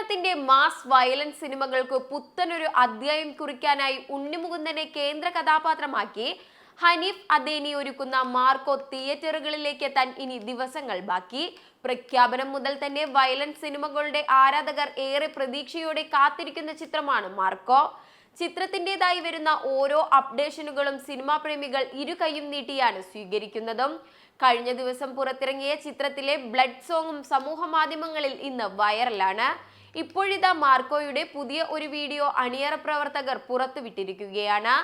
മലയാളത്തിന്റെ mass violence സിനിമകൾക്ക് പുത്തനൊരു അധ്യായം കുറിക്കാനായി ഉണ്ണിമുകുന്ദനെ കേന്ദ്ര കഥാപാത്രമാക്കി ഹനീഫ് അദേനി ഒരുക്കുന്ന മാർക്കോ തിയേറ്ററുകളിലേക്ക് എത്താൻ ഇനി ദിവസങ്ങൾ ബാക്കി. പ്രഖ്യാപനം മുതൽ തന്നെ വയലൻസ് സിനിമകളുടെ ആരാധകർ ഏറെ പ്രതീക്ഷയോടെ കാത്തിരിക്കുന്ന ചിത്രമാണ് മാർക്കോ. ചിത്രത്തിന്റെതായി വരുന്ന ഓരോ അപ്ഡേഷനുകളും സിനിമാ പ്രേമികൾ ഇരു കൈയും നീട്ടിയാണ് സ്വീകരിക്കുന്നതും. കഴിഞ്ഞ ദിവസം പുറത്തിറങ്ങിയ ചിത്രത്തിലെ ബ്ലഡ് സോങ്ങും സമൂഹ മാധ്യമങ്ങളിൽ ഇന്ന് വൈറലാണ് ഇപ്പോഴിതാ മാർക്കോയുടെ പുതിയ ഒരു വീഡിയോ അണിയറ പ്രവർത്തകർ പുറത്തുവിട്ടിരിക്കുകയാണ്.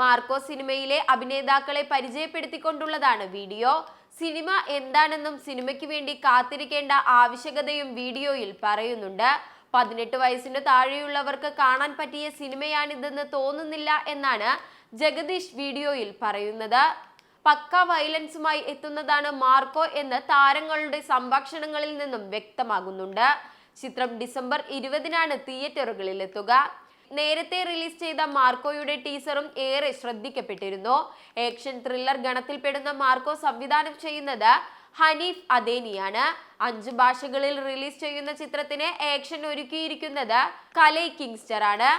മാർക്കോ സിനിമയിലെ അഭിനേതാക്കളെ പരിചയപ്പെടുത്തിക്കൊണ്ടുള്ളതാണ് വീഡിയോ. സിനിമ എന്താണെന്നും സിനിമയ്ക്ക് വേണ്ടി കാത്തിരിക്കേണ്ട ആവശ്യകതയും വീഡിയോയിൽ പറയുന്നുണ്ട്. പതിനെട്ട് വയസ്സിന് താഴെയുള്ളവർക്ക് കാണാൻ പറ്റിയ സിനിമയാണിതെന്ന് തോന്നുന്നില്ല എന്നാണ് ജഗദീഷ് വീഡിയോയിൽ പറയുന്നത്. പക്ക വയലൻസുമായി എത്തുന്നതാണ് മാർക്കോ എന്ന് താരങ്ങളുടെ സംഭാഷണങ്ങളിൽ നിന്നും വ്യക്തമാകുന്നുണ്ട്. ചിത്രം ഡിസംബർ ഇരുപതിനാണ് തിയേറ്ററുകളിൽ എത്തുക നേരത്തെ റിലീസ് ചെയ്ത മാർക്കോയുടെ ടീസറും ഏറെ ശ്രദ്ധിക്കപ്പെട്ടിരുന്നു. ആക്ഷൻ ത്രില്ലർ ഗണത്തിൽപ്പെടുന്ന മാർക്കോ സംവിധാനം ചെയ്യുന്നത് ഹനീഫ് അദേനിയാണ്. അഞ്ച് ഭാഷകളിൽ റിലീസ് ചെയ്യുന്ന ചിത്രത്തിന് ആക്ഷൻ ഒരുക്കിയിരിക്കുന്നത് കലൈ കിങ്സ്റ്റർ ആണ്.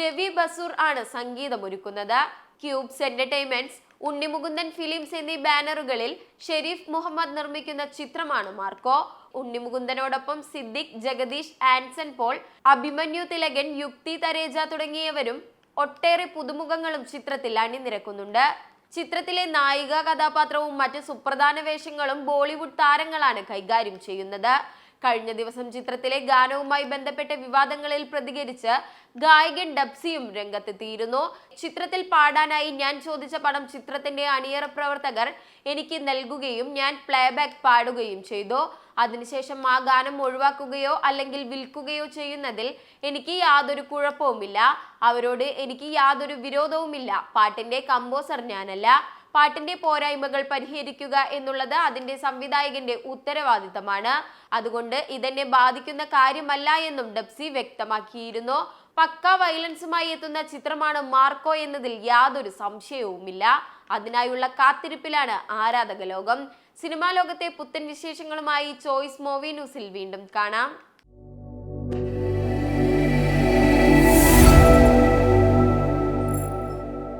രവി ബസൂർ ആണ് സംഗീതമൊരുക്കുന്നത്. ക്യൂബ്സ് എന്റർടൈൻമെന്റ്സ് ഉണ്ണിമുകുന്ദൻ ഫിലിംസ് എന്നീ ബാനറുകളിൽ ഷെരീഫ് മുഹമ്മദ് നിർമ്മിക്കുന്ന ചിത്രമാണ് മാർക്കോ. ഉണ്ണിമുകുന്ദനോടൊപ്പം സിദ്ദിഖ് ജഗദീഷ് ആൻസൺ പോൾ അഭിമന്യു തിലകൻ യുക്തി തരേജ തുടങ്ങിയവരും ഒട്ടേറെ പുതുമുഖങ്ങളും ചിത്രത്തിൽ അണിനിരക്കുന്നുണ്ട്. ചിത്രത്തിലെ നായിക കഥാപാത്രവും മറ്റ് സുപ്രധാന വേഷങ്ങളും ബോളിവുഡ് താരങ്ങളാണ് കൈകാര്യം ചെയ്യുന്നത്. കഴിഞ്ഞ ദിവസം ചിത്രത്തിലെ ഗാനവുമായി ബന്ധപ്പെട്ട വിവാദങ്ങളിൽ പ്രതികരിച്ച് ഗായകൻ ഡബ്സിയും രംഗത്തെത്തിയിരുന്നു. ചിത്രത്തിൽ പാടാനായി ഞാൻ ചോദിച്ച പണം ചിത്രത്തിന്റെ അണിയറ പ്രവർത്തകർ എനിക്ക് നൽകുകയും ഞാൻ പ്ലേബാക്ക് പാടുകയും ചെയ്തു. അതിനുശേഷം ആ ഗാനം ഒഴിവാക്കുകയോ അല്ലെങ്കിൽ വിൽക്കുകയോ ചെയ്യുന്നതിൽ എനിക്ക് യാതൊരു കുഴപ്പവുമില്ല. അവരോട് എനിക്ക് യാതൊരു വിരോധവുമില്ല. പാട്ടിന്റെ കമ്പോസർ ഞാനല്ല. പാട്ടിന്റെ പോരായ്മകൾ പരിഹരിക്കുക എന്നുള്ളത് അതിന്റെ സംവിധായകന്റെ ഉത്തരവാദിത്തമാണ്. അതുകൊണ്ട് ഇതെന്നെ ബാധിക്കുന്ന കാര്യമല്ല എന്നും ഡബ്സി വ്യക്തമാക്കിയിരുന്നു. പക്ക വയലൻസുമായി എത്തുന്ന ചിത്രമാണ് മാർക്കോ എന്നതിൽ യാതൊരു സംശയവുമില്ല. അതിനായുള്ള കാത്തിരിപ്പിലാണ് ആരാധക ലോകം സിനിമാ ലോകത്തെ പുത്തൻ വിശേഷങ്ങളുമായി ചോയ്സ് മൂവി ന്യൂസിൽ വീണ്ടും കാണാം.